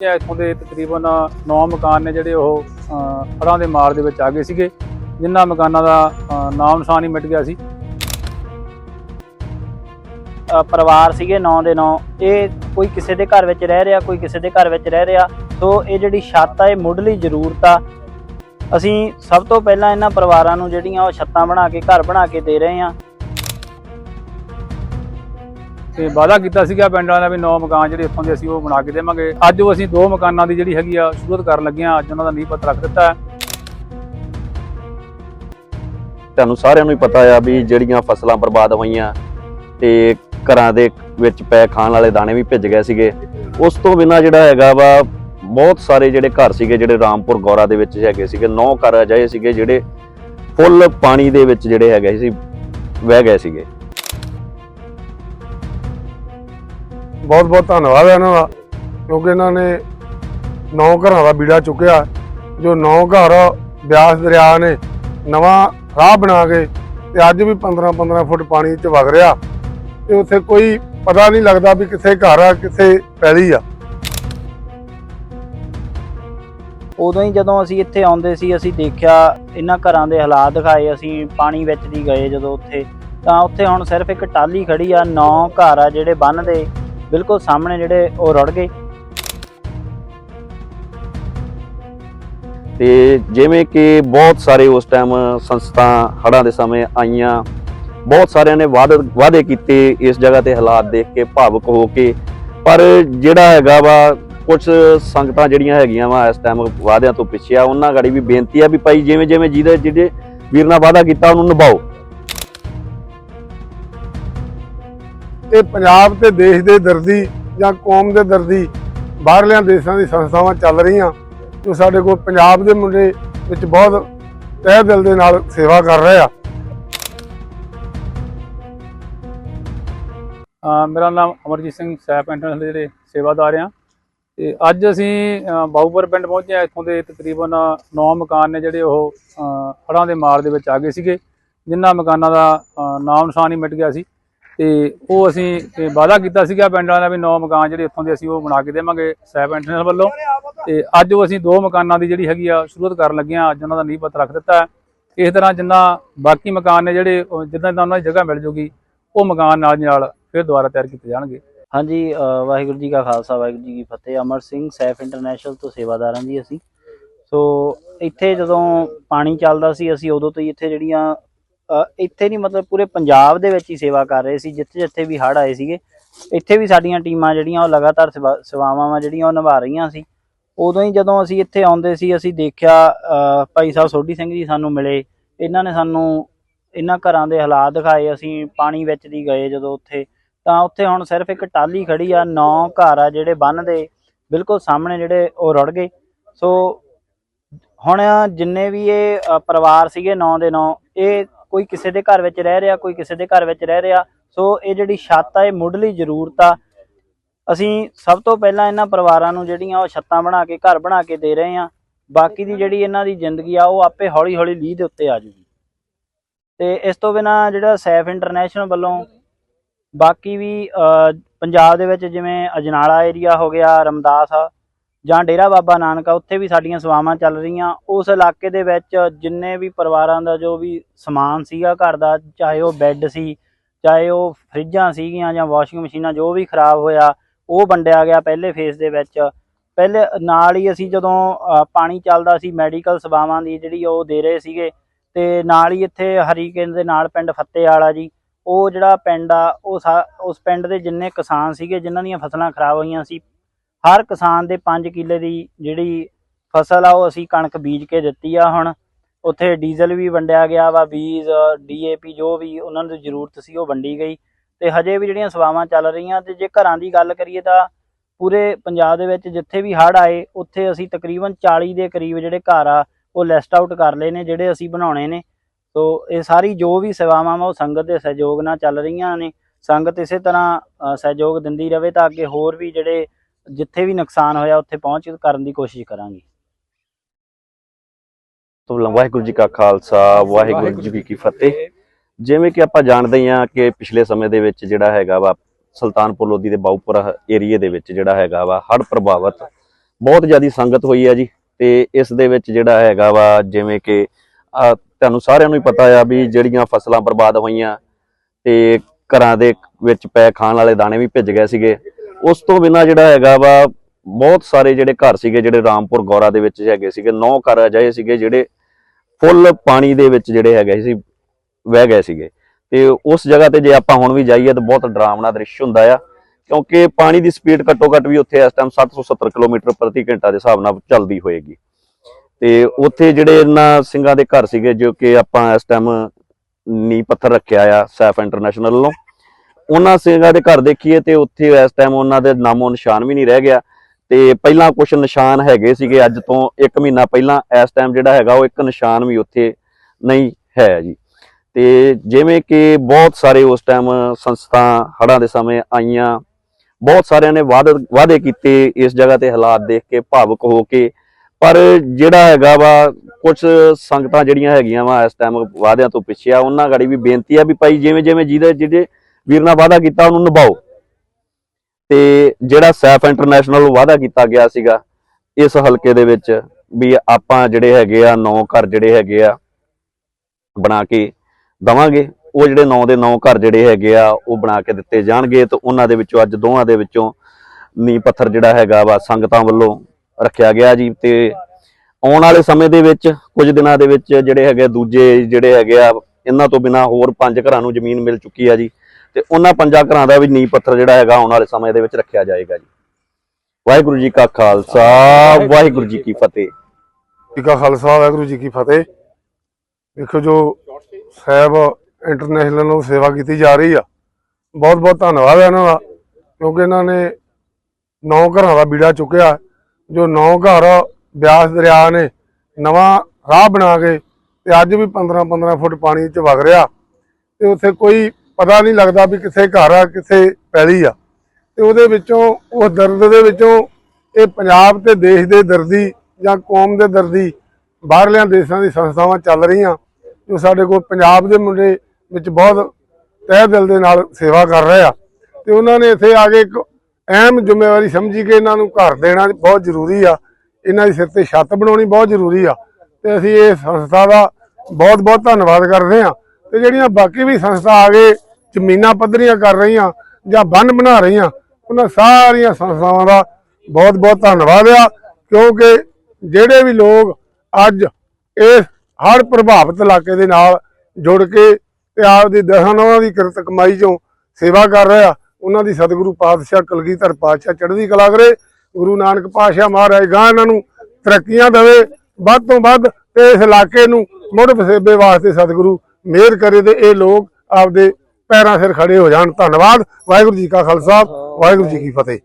ਇੱਥੋਂ ਦੇ ਤਕਰੀਬਨ 9 ਮਕਾਨ ਨੇ ਜਿਹੜੇ ਉਹ ਅ, ਦੇ ਮਾਰ ਦੇ ਵਿੱਚ ਆ ਗਏ ਸੀਗੇ ਜਿਨ੍ਹਾਂ ਮਕਾਨਾਂ ਦਾ ਨਾਮ ਨਿਸ਼ਾਨ ਹੀ ਮਿਟ ਗਿਆ ਸੀ। ਪਰਿਵਾਰ ਸੀਗੇ 9 ਦੇ 9 ਇਹ ਕੋਈ ਕਿਸੇ ਦੇ ਘਰ ਵਿੱਚ ਰਹਿ ਰਿਹਾ ਕੋਈ ਕਿਸੇ ਦੇ ਘਰ ਵਿੱਚ ਰਹਿ ਰਿਹਾ। ਸੋ ਇਹ ਜਿਹੜੀ ਛੱਤ ਆ ਇਹ ਮੁੱਢਲੀ ਜ਼ਰੂਰਤ ਆ। ਅਸੀਂ ਸਭ ਤੋਂ ਪਹਿਲਾਂ ਇਹਨਾਂ ਪਰਿਵਾਰਾਂ ਨੂੰ ਜਿਹੜੀਆਂ ਉਹ ਛੱਤਾਂ ਬਣਾ ਕੇ ਘਰ ਬਣਾ ਕੇ ਦੇ ਰਹੇ ਹਾਂ। ਤੇ ਵਾਅਦਾ ਕੀਤਾ ਸੀਗਾ ਪਿੰਡ ਵਾਲਿਆਂ ਨੇ ਵੀ ਨੌ ਮਕਾਨ ਜਿਹੜੇ ਇੱਥੋਂ ਦੇ ਅਸੀਂ ਉਹ ਬਣਾ ਕੇ ਦੇਵਾਂਗੇ। ਅੱਜ ਉਹ ਅਸੀਂ ਦੋ ਮਕਾਨਾਂ ਦੀ ਜਿਹੜੀ ਹੈਗੀ ਆ ਸ਼ੁਰੂਆਤ ਕਰਨ ਲੱਗੇ ਆ ਅੱਜ ਉਹਨਾਂ ਦਾ ਨੀਂਹ ਪੱਥਰ ਰੱਖ ਦਿੱਤਾ ਤੁਹਾਨੂੰ ਸਾਰਿਆਂ ਨੂੰ ਹੀ ਪਤਾ ਆ ਵੀ ਜਿਹੜੀਆਂ ਫਸਲਾਂ ਬਰਬਾਦ ਹੋਈਆਂ ਤੇ ਘਰਾਂ ਦੇ ਵਿੱਚ ਪੈ ਖਾਣ ਵਾਲੇ ਦਾਣੇ ਵੀ ਭਿੱਜ ਗਏ ਸੀਗੇ। ਉਸ ਤੋਂ ਬਿਨਾਂ ਜਿਹੜਾ ਹੈਗਾ ਵਾ, ਬਹੁਤ ਸਾਰੇ ਜਿਹੜੇ ਘਰ ਸੀਗੇ, ਜਿਹੜੇ ਰਾਮਪੁਰ ਗੌਰਾ ਦੇ ਵਿੱਚ ਹੈਗੇ ਸੀਗੇ, ਨੌ ਘਰ ਅਜਿਹੇ ਸੀਗੇ ਜਿਹੜੇ ਫੁੱਲ ਪਾਣੀ ਦੇ ਵਿੱਚ ਜਿਹੜੇ ਹੈਗੇ ਸੀ, ਵਹਿ ਗਏ ਸੀਗੇ। ਬਹੁਤ ਬਹੁਤ ਧੰਨਵਾਦ ਹੈ ਇਹਨਾਂ ਦਾ, ਕਿਉਂਕਿ ਇਹਨਾਂ ਨੇ ਨੌ ਘਰਾਂ ਦਾ ਬੀੜਾ ਚੁੱਕਿਆ। ਜੋ ਨੌ ਘਰ ਬਿਆਸ ਦਰਿਆ ਨੇ ਨਵਾਂ ਰਾਹ ਬਣਾ ਕੇ ਤੇ ਅੱਜ ਵੀ 15 15 ਫੁੱਟ ਪਾਣੀ 'ਚ ਵਗ ਰਿਹਾ। ਤੇ ਉੱਥੇ ਕੋਈ ਪਤਾ ਨਹੀਂ ਲੱਗਦਾ ਵੀ ਕਿੱਥੇ ਘਰ ਆ, ਕਿੱਥੇ ਪੈਲੀ ਆ। ਉਦੋਂ ਹੀ ਜਦੋਂ ਅਸੀਂ ਇੱਥੇ ਆਉਂਦੇ ਸੀ, ਅਸੀਂ ਦੇਖਿਆ ਇਹਨਾਂ ਘਰਾਂ ਦੇ ਹਾਲਾਤ ਦਿਖਾਏ, ਅਸੀਂ ਪਾਣੀ ਵਿੱਚ ਦੀ ਗਏ ਜਦੋਂ ਉੱਥੇ। ਤਾਂ ਉੱਥੇ ਹੁਣ ਸਿਰਫ ਇੱਕ ਟਾਲੀ ਖੜੀ ਆ, ਨੌ ਘਰ ਆ ਜਿਹੜੇ ਬੰਨ ਦੇ ਬਿਲਕੁਲ ਸਾਹਮਣੇ ਜਿਹੜੇ ਉਹ ਰੁੜ ਗਏ। ਤੇ ਜਿਵੇਂ ਕਿ ਬਹੁਤ ਸਾਰੇ ਉਸ ਟਾਈਮ ਸੰਸਥਾ ਹੜ੍ਹਾਂ ਦੇ ਸਮੇਂ ਆਈਆਂ। ਬਹੁਤ ਸਾਰਿਆਂ ਨੇ ਵਾਅਦੇ ਵਾਅਦੇ ਕੀਤੇ ਇਸ ਜਗ੍ਹਾ ਤੇ ਹਾਲਾਤ ਦੇਖ ਕੇ ਭਾਵੁਕ ਹੋ ਕੇ। ਪਰ ਜਿਹੜਾ ਹੈਗਾ ਵਾ ਕੁਝ ਸੰਗਤਾਂ ਜਿਹੜੀਆਂ ਹੈਗੀਆਂ ਵਾ ਇਸ ਟਾਈਮ ਵਾਅਦਿਆਂ ਤੋਂ ਪਿੱਛੇ ਆ, ਉਹਨਾਂ ਗਾੜੀ ਵੀ ਬੇਨਤੀ ਆ ਵੀ ਭਾਈ ਜਿਵੇਂ ਜਿਵੇਂ ਜਿਹਦੇ ਜਿਹੜੇ ਵੀਰ ਨਾਲ ਵਾਅਦਾ ਕੀਤਾ, ਉਹਨੂੰ ਨਿਭਾਓ। ਇਹ ਪੰਜਾਬ ਤੇ ਦੇਸ਼ ਦੇ ਦਰਦੀ ਜਾਂ ਕੌਮ ਦੇ ਦਰਦੀ ਬਾਹਰਲਿਆਂ ਦੇਸ਼ਾਂ ਦੀ ਸੰਸਥਾਵਾਂ ਚੱਲ ਰਹੀਆਂ। ਜੋ ਸਾਡੇ ਕੋਲ ਪੰਜਾਬ ਦੇ ਮੁੰਡੇ ਵਿੱਚ ਬਹੁਤ ਤਹਿ ਦਿਲ ਦੇ ਨਾਲ ਸੇਵਾ ਕਰ ਰਹੇ ਆ। ਮੇਰਾ ਨਾਮ ਅਮਰਜੀਤ ਸਿੰਘ ਸੈਪ ਇੰਟਰਨੈਸ਼ਨਲ ਦੇ ਜਿਹੜੇ ਸੇਵਾਦਾਰ ਆ। ਤੇ ਅੱਜ ਅਸੀਂ ਅ, ਪਿੰਡ ਪਹੁੰਚੇ ਆ। ਇੱਥੋਂ ਦੇ ਤਕਰੀਬਨ 9 ਮਕਾਨ ਨੇ ਜਿਹੜੇ ਉਹ ਅ, ਹੜ੍ਹਾਂ ਦੇ ਮਾਰ ਦੇ ਵਿੱਚ ਆ ਗਏ ਸੀਗੇ ਜਿਨ੍ਹਾਂ ਮਕਾਨਾਂ ਦਾ ਨਾਮ ਨਿਸ਼ਾਨ ਹੀ ਮਿਟ ਗਿਆ ਸੀ। ਤੇ ਉਹ ਅਸੀਂ, ਤੇ ਵਾਅਦਾ ਕੀਤਾ ਸੀਗਾ ਪਿੰਡ ਵਾਲਿਆਂ ਨੇ ਵੀ ਨੌ ਮਕਾਨ ਜਿਹੜੇ ਇੱਥੋਂ ਦੇ ਅਸੀਂ ਉਹ ਬਣਾ ਕੇ ਦੇਵਾਂਗੇ ਸੈਪ ਇੰਟਰਨੈਸ਼ਨਲ ਵੱਲੋਂ। ਤੇ ਅੱਜ ਉਹ ਅਸੀਂ ਦੋ ਮਕਾਨਾਂ ਦੀ ਜਿਹੜੀ ਹੈਗੀ ਆ ਸ਼ੁਰੂਆਤ ਕਰਨ ਲੱਗੇ ਆ ਅੱਜ ਉਹਨਾਂ ਦਾ ਨੀਂਹ ਪੱਥਰ ਰੱਖ ਦਿੱਤਾ। ਇਸ ਤਰ੍ਹਾਂ ਜਿੰਨਾ ਬਾਕੀ ਮਕਾਨ ਨੇ ਜਿਹੜੇ ਜਿੱਦਾਂ ਜਿੱਦਾਂ ਉਹਨਾਂ ਦੀ ਜਗ੍ਹਾ ਮਿਲ ਜੂਗੀ, ਉਹ ਮਕਾਨ ਨਾਲ ਦੀ ਨਾਲ ਫਿਰ ਦੁਬਾਰਾ ਤਿਆਰ ਕੀਤੇ ਜਾਣਗੇ। ਹਾਂਜੀ ਵਾਹਿਗੁਰੂ ਜੀ ਕਾ ਖਾਲਸਾ, ਵਾਹਿਗੁਰੂ ਜੀ ਕੀ ਫਤਿਹ। ਅਮਰ ਸਿੰਘ ਸੈਫ ਇੰਟਰਨੈਸ਼ਨਲ ਤੋਂ ਸੇਵਾਦਾਰਾਂ ਜੀ ਅਸੀਂ। ਸੋ ਇੱਥੇ ਜਦੋਂ ਪਾਣੀ ਚੱਲਦਾ ਸੀ, ਅਸੀਂ ਉਦੋਂ ਤੋਂ ਹੀ ਇੱਥੇ ਜਿਹੜੀਆਂ ਇੱਥੇ ਨਹੀਂ ਮਤਲਬ ਪੂਰੇ ਪੰਜਾਬ ਦੇ ਵਿੱਚ ਹੀ ਸੇਵਾ ਕਰ ਰਹੇ ਸੀ ਜਿੱਥੇ ਜਿੱਥੇ ਵੀ ਹੜ੍ਹ ਆਏ ਸੀਗੇ। ਇੱਥੇ ਵੀ ਸਾਡੀਆਂ ਟੀਮਾਂ ਜਿਹੜੀਆਂ ਉਹ ਲਗਾਤਾਰ ਸੇਵਾ- ਸੇਵਾਵਾਂ ਜਿਹੜੀਆਂ ਉਹ ਨਿਭਾ ਰਹੀਆਂ ਸੀ। ਉਦੋਂ ਹੀ ਜਦੋਂ ਅਸੀਂ ਇੱਥੇ ਆਉਂਦੇ ਸੀ ਅਸੀਂ ਦੇਖਿਆ ਅ, ਭਾਈ ਸਾਹਿਬ ਸੋਢੀ ਸਿੰਘ ਜੀ ਸਾਨੂੰ ਮਿਲੇ। ਇਹਨਾਂ ਨੇ ਸਾਨੂੰ ਇਹਨਾਂ ਘਰਾਂ ਦੇ ਹਾਲਾਤ ਦਿਖਾਏ। ਅਸੀਂ ਪਾਣੀ ਵਿੱਚ ਦੀ ਗਏ ਜਦੋਂ ਉੱਥੇ। ਤਾਂ ਉੱਥੇ ਹੁਣ ਸਿਰਫ ਇੱਕ ਟਾਲੀ ਖੜੀ ਆ ਨੌ ਘਰ ਆ ਜਿਹੜੇ ਬੰਨ ਦੇ ਬਿਲਕੁਲ ਸਾਹਮਣੇ ਜਿਹੜੇ ਉਹ ਰੁੜ ਗਏ। ਸੋ ਹੁਣ ਜਿੰਨੇ ਵੀ ਇਹ ਪਰਿਵਾਰ ਸੀਗੇ ਨੌ ਦੇ ਨੌ ਇਹ ਕੋਈ ਕਿਸੇ ਦੇ ਘਰ ਵਿੱਚ ਰਹਿ ਰਿਹਾ, ਕੋਈ ਕਿਸੇ ਦੇ ਘਰ ਵਿੱਚ ਰਹਿ ਰਿਹਾ, ਸੋ ਇਹ ਜਿਹੜੀ ਛੱਤ ਆ, ਇਹ ਮੁੱਢਲੀ ਜ਼ਰੂਰਤ ਆ। ਅਸੀਂ ਸਭ ਤੋਂ ਪਹਿਲਾਂ ਇਹਨਾਂ ਪਰਿਵਾਰਾਂ ਨੂੰ ਜਿਹੜੀਆਂ ਉਹ ਛੱਤਾਂ ਬਣਾ ਕੇ, ਘਰ ਬਣਾ ਕੇ ਦੇ ਰਹੇ ਆ ਬਾਕੀ ਦੀ ਜਿਹੜੀ ਇਹਨਾਂ ਦੀ ਜ਼ਿੰਦਗੀ ਆ, ਉਹ ਆਪੇ ਹੌਲੀ ਹੌਲੀ ਲੀਹ ਦੇ ਉੱਤੇ ਆ ਜੂਗੀ। ਤੇ ਇਸ ਤੋਂ ਬਿਨਾ ਜਿਹੜਾ ਸੈਫ ਇੰਟਰਨੈਸ਼ਨਲ ਵੱਲੋਂ ਬਾਕੀ ਵੀ ਪੰਜਾਬ ਦੇ ਵਿੱਚ ਜਿਵੇਂ ਅਜਨਾਲਾ ਏਰੀਆ ਹੋ ਗਿਆ, ਰਮਦਾਸ ਆ ਜਾਂ ਡੇਰਾ ਬਾਬਾ ਨਾਨਕ ਆ ਉੱਥੇ ਵੀ ਸਾਡੀਆਂ ਸੇਵਾਵਾਂ ਚੱਲ ਰਹੀਆਂ। ਉਸ ਇਲਾਕੇ ਦੇ ਵਿੱਚ ਜਿੰਨੇ ਵੀ ਪਰਿਵਾਰਾਂ ਦਾ ਜੋ ਵੀ ਸਮਾਨ ਸੀਗਾ ਘਰ ਦਾ, ਚਾਹੇ ਉਹ ਬੈੱਡ ਸੀ, ਚਾਹੇ ਉਹ ਫਰਿੱਜਾਂ ਸੀਗੀਆਂ ਜਾਂ ਵਾਸ਼ਿੰਗ ਮਸ਼ੀਨਾਂ, ਜੋ ਵੀ ਖਰਾਬ ਹੋਇਆ, ਉਹ ਵੰਡਿਆ ਗਿਆ ਪਹਿਲੇ ਫੇਸ ਦੇ ਵਿੱਚ। ਪਹਿਲੇ ਨਾਲ ਹੀ ਅਸੀਂ ਜਦੋਂ ਪਾਣੀ ਚੱਲਦਾ ਸੀ ਮੈਡੀਕਲ ਸੇਵਾਵਾਂ ਦੀ ਜਿਹੜੀ ਉਹ ਦੇ ਰਹੇ ਸੀਗੇ, ਤੇ ਨਾਲ ਹੀ ਇੱਥੇ ਹਰੀਕੇਨ ਦੇ ਨਾਲ ਪਿੰਡ ਫੱਤੇ ਵਾਲਾ ਜੀ, ਉਹ ਜਿਹੜਾ ਪਿੰਡ ਆ, ਉਹ ਸਾ- ਉਸ ਪਿੰਡ ਦੇ ਜਿੰਨੇ ਕਿਸਾਨ ਸੀਗੇ, ਜਿਨ੍ਹਾਂ ਦੀਆਂ ਫਸਲਾਂ ਖਰਾਬ ਹੋਈਆਂ ਸੀ ਹਰ ਕਿਸਾਨ ਦੇ 5 ਕਿੱਲੇ ਦੀ ਜਿਹੜੀ ਫਸਲ ਆ, ਉਹ ਅਸੀਂ ਕਣਕ ਬੀਜ ਕੇ ਦਿੱਤੀ ਆ ਹੁਣ। ਉੱਥੇ ਡੀਜ਼ਲ ਵੀ ਵੰਡਿਆ ਗਿਆ ਵਾ, ਬੀਜ, ਡੀਏਪੀ ਜੋ ਵੀ ਉਹਨਾਂ ਨੂੰ ਜ਼ਰੂਰਤ ਸੀ, ਉਹ ਵੰਡੀ ਗਈ। ਤੇ ਹਜੇ ਵੀ ਜਿਹੜੀਆਂ ਸੇਵਾਵਾਂ ਚੱਲ ਰਹੀਆਂ, ਤੇ ਜੇ ਘਰਾਂ ਦੀ ਗੱਲ ਕਰੀਏ ਤਾਂ ਪੂਰੇ ਪੰਜਾਬ ਦੇ ਵਿੱਚ ਜਿੱਥੇ ਵੀ ਹੜ੍ਹ ਆਏ, ਉੱਥੇ ਅਸੀਂ ਤਕਰੀਬਨ 40 ਦੇ ਕਰੀਬ ਜਿਹੜੇ ਘਰ ਆ, ਉਹ ਲਿਸਟ ਆਊਟ ਕਰ ਲਏ ਨੇ, ਜਿਹੜੇ ਅਸੀਂ ਬਣਾਉਣੇ ਨੇ। ਸੋ ਇਹ ਸਾਰੀ ਜੋ ਵੀ ਸੇਵਾਵਾਂ ਵਾ, ਉਹ ਸੰਗਤ ਦੇ ਸਹਿਯੋਗ ਨਾਲ ਚੱਲ ਰਹੀਆਂ ਨੇ। ਸੰਗਤ ਇਸੇ ਤਰ੍ਹਾਂ ਸਹਿਯੋਗ ਦਿੰਦੀ ਰਹੇ ਤਾਂ ਅੱਗੇ ਹੋਰ ਵੀ ਜਿਹੜੇ ਜਿੱਥੇ ਵੀ ਨੁਕਸਾਨ ਹੋਇਆ, ਉੱਥੇ ਪਹੁੰਚ ਕਰਨ ਦੀ ਕੋਸ਼ਿਸ਼ ਕਰਾਂਗੇ। ਤੋਂ ਵਾਹਿਗੁਰੂ ਜੀ ਕਾ ਖਾਲਸਾ, ਵਾਹਿਗੁਰੂ ਜੀ ਕੀ ਫਤਿਹ। ਜਿਵੇਂ ਕਿ ਆਪਾਂ ਜਾਣਦੇ ਹਾਂ ਕਿ ਪਿਛਲੇ ਸਮੇਂ ਦੇ ਵਿੱਚ ਜਿਹੜਾ ਹੈਗਾ ਵਾ, ਸੁਲਤਾਨਪੁਰ ਲੋਧੀ ਦੇ ਬਾਉਪੁਰ ਏਰੀਏ ਦੇ ਵਿੱਚ ਜਿਹੜਾ ਹੈਗਾ ਵਾ, ਹੜ੍ਹ ਪ੍ਰਭਾਵਿਤ ਬਹੁਤ ਜ਼ਿਆਦੀ ਸੰਗਤ ਹੋਈ ਆ ਜੀ। ਤੇ ਇਸ ਦੇ ਵਿੱਚ ਜਿਹੜਾ ਹੈਗਾ ਵਾ, ਜਿਵੇਂ ਕਿ ਤੁਹਾਨੂੰ ਸਾਰਿਆਂ ਨੂੰ ਹੀ ਪਤਾ ਆ ਵੀ ਜਿਹੜੀਆਂ ਫਸਲਾਂ ਬਰਬਾਦ ਹੋਈਆਂ, ਤੇ ਘਰਾਂ ਦੇ ਵਿੱਚ ਪੈ ਖਾਣ ਵਾਲੇ ਦਾਣੇ ਵੀ ਭਿੱਜ ਗਏ ਸੀਗੇ। ਉਸ ਤੋਂ ਬਿਨਾਂ ਜਿਹੜਾ ਹੈਗਾ ਵਾ, ਬਹੁਤ ਸਾਰੇ ਜਿਹੜੇ ਘਰ ਸੀਗੇ, ਜਿਹੜੇ ਰਾਮਪੁਰ ਗੌਰਾ ਦੇ ਵਿੱਚ ਹੈਗੇ ਸੀਗੇ, ਨੌ ਘਰ ਅਜਿਹੇ ਸੀਗੇ ਜਿਹੜੇ ਫੁੱਲ ਪਾਣੀ ਦੇ ਵਿੱਚ ਜਿਹੜੇ ਹੈਗੇ ਸੀ, ਵਹਿ ਗਏ ਸੀਗੇ। ਤੇ ਉਸ ਜਗ੍ਹਾ ਤੇ ਜੇ ਆਪਾਂ ਹੁਣ ਵੀ ਜਾਈਏ ਤਾਂ ਬਹੁਤ ਡਰਾਵਨਾ ਦ੍ਰਿਸ਼ ਹੁੰਦਾ ਆ, ਕਿਉਂਕਿ ਪਾਣੀ ਦੀ ਸਪੀਡ ਘੱਟੋ ਘੱਟ ਵੀ ਉੱਥੇ ਇਸ ਟਾਈਮ 770 ਕਿਲੋਮੀਟਰ ਪ੍ਰਤੀ ਘੰਟਾ ਦੇ ਹਿਸਾਬ ਨਾਲ ਚੱਲਦੀ ਹੋਏਗੀ। ਤੇ ਉੱਥੇ ਜਿਹੜੇ ਇਹਨਾਂ ਸਿੰਘਾਂ ਦੇ ਘਰ ਸੀਗੇ, ਜੋ ਕਿ ਆਪਾਂ ਇਸ ਟਾਈਮ ਨੀ ਪੱਥਰ ਰੱਖਿਆ ਆ, ਸੈਫ ਇੰਟਰਨੈਸ਼ਨਲ ਵੱਲੋਂ ਉਹਨਾਂ ਸਿੰਘਾਂ ਦੇ ਘਰ ਦੇਖੀਏ ਤੇ ਉੱਥੇ ਇਸ ਟਾਈਮ ਉਹਨਾਂ ਦੇ ਨਾਮੋ ਨਿਸ਼ਾਨ ਵੀ ਨਹੀਂ ਰਹਿ ਗਿਆ। ਤੇ ਪਹਿਲਾਂ ਕੁਝ ਨਿਸ਼ਾਨ ਹੈਗੇ ਸੀਗੇ, ਅੱਜ ਤੋਂ 1 ਮਹੀਨਾ ਪਹਿਲਾਂ ਇਸ ਟਾਈਮ ਜਿਹੜਾ ਹੈਗਾ ਉਹ ਇੱਕ ਨਿਸ਼ਾਨ ਵੀ ਉੱਥੇ ਨਹੀਂ ਹੈ ਜੀ। ਤੇ ਜਿਵੇਂ ਕਿ ਬਹੁਤ ਸਾਰੇ ਉਸ ਟਾਈਮ ਸੰਸਥਾ ਹੜ੍ਹਾਂ ਦੇ ਸਮੇਂ ਆਈਆਂ, ਬਹੁਤ ਸਾਰਿਆਂ ਨੇ ਵਾਅਦੇ ਵਾਅਦੇ ਕੀਤੇ ਇਸ ਜਗ੍ਹਾ ਤੇ ਹਾਲਾਤ ਦੇਖ ਕੇ ਭਾਵੁਕ ਹੋ ਕੇ, ਪਰ ਜਿਹੜਾ ਹੈਗਾ ਵਾ ਕੁਝ ਸੰਗਤਾਂ ਜਿਹੜੀਆਂ ਹੈਗੀਆਂ ਵਾ ਇਸ ਟਾਈਮ ਵਾਅਦਿਆਂ ਤੋਂ ਪਿੱਛੇ ਆ, ਉਹਨਾਂ ਗਾੜੀ ਵੀ ਬੇਨਤੀ ਆ ਵੀ ਭਾਈ ਜਿਵੇਂ ਜਿਵੇਂ ਜਿਹਦੇ ਜਿਹੜੇ ਵੀਰ ਨਾਲ ਵਾਅਦਾ ਕੀਤਾ, ਉਹਨੂੰ ਨਿਭਾਓ। ਤੇ ਜਿਹੜਾ ਸੈਫ ਇੰਟਰਨੈਸ਼ਨਲ ਵਾਅਦਾ ਕੀਤਾ ਗਿਆ ਸੀਗਾ, ਇਸ ਹਲਕੇ ਦੇ ਵਿੱਚ ਵੀ ਆਪਾਂ ਜਿਹੜੇ ਹੈਗੇ ਆ, ਨੌ ਘਰ ਜਿਹੜੇ ਹੈਗੇ ਆ, ਬਣਾ ਕੇ ਦਵਾਂਗੇ। ਉਹ ਜਿਹੜੇ ਨੌ ਦੇ ਨੌ ਘਰ ਜਿਹੜੇ ਹੈਗੇ ਆ, ਉਹ ਬਣਾ ਕੇ ਦਿੱਤੇ ਜਾਣਗੇ ਤੇ ਉਹਨਾਂ ਦੇ ਵਿੱਚੋਂ ਅੱਜ ਦੋਵਾਂ ਦੇ ਵਿੱਚੋਂ ਨੀ ਪੱਥਰ ਜਿਹੜਾ ਹੈਗਾ ਵਾ, ਸੰਗਤਾਂ ਵੱਲੋਂ ਰੱਖਿਆ ਗਿਆ ਜੀ। ਤੇ ਆਉਣ ਵਾਲੇ ਸਮੇਂ ਦੇ ਵਿੱਚ, ਕੁਝ ਦਿਨਾਂ ਦੇ ਵਿੱਚ ਜਿਹੜੇ ਹੈਗੇ ਦੂਜੇ ਜਿਹੜੇ ਹੈਗੇ ਆ, ਇਹਨਾਂ ਤੋਂ ਬਿਨਾ ਹੋਰ ਪੰਜ ਘਰਾਂ ਨੂੰ ਜ਼ਮੀਨ ਮਿਲ ਚੁੱਕੀ ਆ ਜੀ। ਤੇ ਉਹਨਾਂ ਪੰਜਾਂ ਘਰਾਂ ਦਾ ਵੀ ਨੀ ਪੱਥਰ ਜਿਹੜਾ ਹੈਗਾ ਆਉਣ ਵਾਲੇ ਸਮੇਂ ਦੇ ਵਿੱਚ ਰੱਖਿਆ ਜਾਏਗਾ ਜੀ। ਵਾਹਿਗੁਰੂ ਜੀ ਕਾ ਖਾਲਸਾ ਵਾਹਿਗੁਰੂ ਜੀ ਕੀ ਫਤਿਹ। ਜੀ ਕਾ ਖਾਲਸਾ ਵਾਹਿਗੁਰੂ ਜੀ ਕੀ ਫਤਿਹ। ਦੇਖੋ ਜੋ ਸਾਹਿਬ ਇੰਟਰਨੈਸ਼ਨਲ ਨੂੰ ਸੇਵਾ ਕੀਤੀ ਜਾ ਰਹੀ ਆ ਬਹੁਤ ਬਹੁਤ ਧੰਨਵਾਦ ਹੈ ਇਹਨਾਂ ਦਾ ਕਿਉਂਕਿ ਇਹਨਾਂ ਨੇ ਨੌ ਘਰਾਂ ਦਾ ਬੀੜਾ ਚੁੱਕਿਆ ਜੋ ਨੌ ਘਰ ਬਿਆਸ ਦਰਿਆ ਨੇ ਨਵਾਂ ਰਾਹ ਬਣਾ ਕੇ ਤੇ ਅੱਜ ਵੀ 15 15 ਫੁੱਟ ਪਾਣੀ ਚ ਵਗ ਰਿਹਾ। ਤੇ ਉੱਥੇ ਕੋਈ ਪਤਾ ਨਹੀਂ ਲੱਗਦਾ ਵੀ ਕਿੱਥੇ ਘਰ ਆ ਕਿੱਥੇ ਪੈਲੀ ਆ। ਤੇ ਉਹਦੇ ਵਿੱਚੋਂ ਉਸ ਦਰਦ ਦੇ ਵਿੱਚੋਂ ਇਹ ਪੰਜਾਬ ਤੇ ਦੇਸ਼ ਦੇ ਦਰਦੀ ਜਾਂ ਕੌਮ ਦੇ ਦਰਦੀ ਬਾਹਰਲਿਆਂ ਦੇਸ਼ਾਂ ਦੀ ਸੰਸਥਾਵਾਂ ਚੱਲ ਰਹੀਆਂ, ਜੋ ਸਾਡੇ ਕੋਲ ਪੰਜਾਬ ਦੇ ਮੁੰਡੇ ਵਿੱਚ ਬਹੁਤ ਤਹਿ ਦਿਲ ਦੇ ਨਾਲ ਸੇਵਾ ਕਰ ਰਹੇ ਆ। ਤੇ ਉਹਨਾਂ ਨੇ ਇੱਥੇ ਆ ਕੇ ਇੱਕ ਅਹਿਮ ਜ਼ਿੰਮੇਵਾਰੀ ਸਮਝੀ ਕਿ ਇਹਨਾਂ ਨੂੰ ਘਰ ਦੇਣਾ ਬਹੁਤ ਜ਼ਰੂਰੀ ਆ। ਇਹਨਾਂ ਦੀ ਸਿਰ ਤੇ ਛੱਤ ਬਣਾਉਣੀ ਬਹੁਤ ਜ਼ਰੂਰੀ ਆ। ਤੇ ਅਸੀਂ ਇਹ ਸੰਸਥਾ ਦਾ ਬਹੁਤ ਬਹੁਤ ਧੰਨਵਾਦ ਕਰਦੇ ਆ। ਤੇ ਜਿਹੜੀਆਂ ਬਾਕੀ ਵੀ ਸੰਸਥਾ ਆ ਗਏ ਜ਼ਮੀਨਾਂ ਪੱਧਰੀਆਂ ਕਰ ਰਹੀਆਂ ਜਾਂ ਬੰਨ ਬਣਾ ਰਹੀਆਂ, ਉਹਨਾਂ ਸਾਰੀਆਂ ਸੰਸਥਾਵਾਂ ਦਾ ਬਹੁਤ ਬਹੁਤ ਧੰਨਵਾਦ ਆ, ਕਿਉਂਕਿ ਜਿਹੜੇ ਵੀ ਲੋਕ ਅੱਜ ਇਸ ਹੜ੍ਹ ਪ੍ਰਭਾਵਿਤ ਇਲਾਕੇ ਦੇ ਨਾਲ ਜੁੜ ਕੇ ਤੇ ਆਪਦੀ ਦਸਾਂ ਦੀ ਕਿਰਤ ਕਮਾਈ ਚੋਂ ਸੇਵਾ ਕਰ ਰਿਹਾ ਉਹਨਾਂ ਦੀ ਸਤਿਗੁਰੂ ਪਾਤਸ਼ਾਹ ਕਲਗੀਧਰ ਪਾਤਸ਼ਾਹ ਚੜ੍ਹਦੀ ਕਲਾ ਕਰੇ, ਗੁਰੂ ਨਾਨਕ ਪਾਤਸ਼ਾਹ ਮਹਾਰਾਜ ਗਾਂ ਇਹਨਾਂ ਨੂੰ ਤਰੱਕੀਆਂ ਦੇਵੇ, ਵੱਧ ਤੋਂ ਵੱਧ ਤੇ ਇਸ ਇਲਾਕੇ ਨੂੰ ਮੁੜ ਵਸੇਬੇ ਵਾਸਤੇ ਸਤਿਗੁਰੂ ਮਿਹਰ ਕਰੇ ਤੇ ਇਹ ਲੋਕ ਆਪਦੇ ਪੈਰਾਂ ਸਿਰ ਖੜੇ ਹੋ ਜਾਣ। ਧੰਨਵਾਦ। ਵਾਹਿਗੁਰੂ ਜੀ ਕਾ ਖਾਲਸਾ। ਵਾਹਿਗੁਰੂ ਜੀ ਕੀ ਫਤਿਹ।